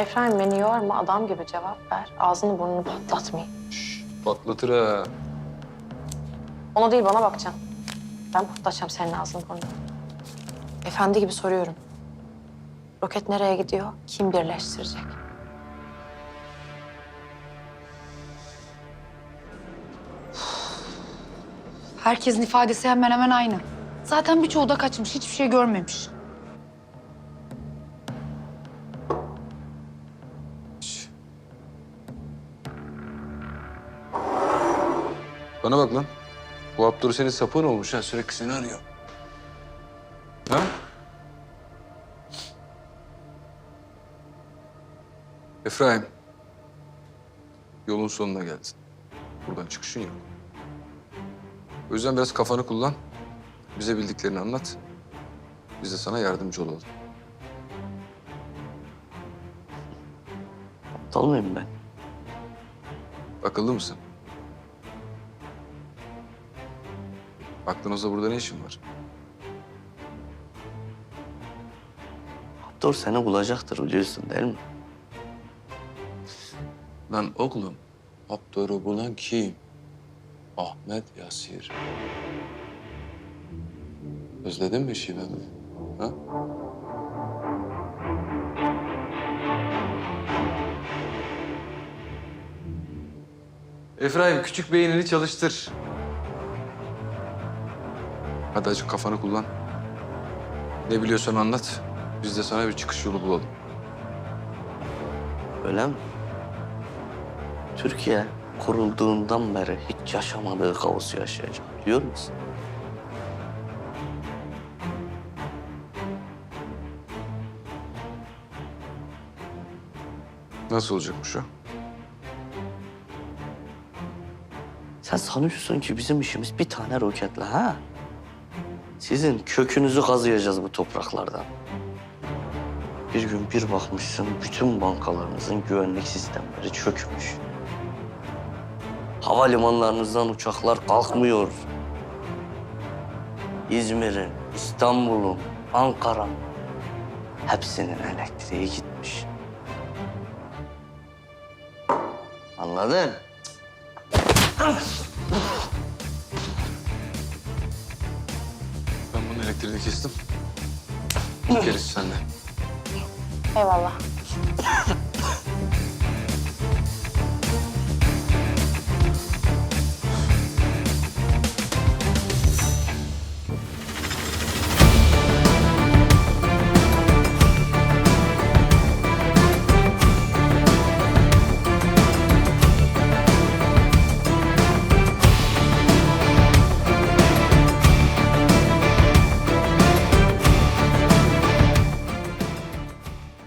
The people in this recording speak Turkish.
Efendim beni yorma adam gibi cevap ver. Ağzını burnunu patlatmayayım. Patlatır ha. Ona değil bana bakacaksın. Ben patlatacağım senin ağzını burnunu. Efendi gibi soruyorum. Roket nereye gidiyor? Kim birleştirecek? Herkesin ifadesi hemen hemen aynı. Zaten birçoğu da kaçmış, hiçbir şey görmemiş. Bana bak lan. Bu Abdur senin sapığın olmuş ha. Sürekli seni arıyor. Ha? Efraim. Yolun sonuna geldin. Buradan çıkışın yok. O yüzden biraz kafanı kullan. Bize bildiklerini anlat. Biz de sana yardımcı olalım. Aptal mıyım ben? Akıllı mısın? Aklınızda burada ne işin var? Abdur seni bulacaktır biliyorsun değil mi? Lan oğlum, Abdur'u bulan kim? Ahmet Yasir. Özledin mi şivemi? Ha? Efraim, küçük beynini çalıştır. Hadi azıcık kafanı kullan. Ne biliyorsan anlat. Biz de sana bir çıkış yolu bulalım. Öyle mi? Türkiye kurulduğundan beri hiç yaşamadığı kaosu yaşayacak biliyor musun? Nasıl olacakmış o? Sen sanıyorsun ki bizim işimiz bir tane roketle ha? Sizin kökünüzü kazıyacağız bu topraklardan. Bir gün bir bakmışsın bütün bankalarınızın güvenlik sistemleri çökmüş. Havalimanlarınızdan uçaklar kalkmıyor. İzmir'in, İstanbul'un, Ankara'nın hepsinin elektriği gitmiş. Anladın? Elektriğini kestim. Gerisi sende. Eyvallah.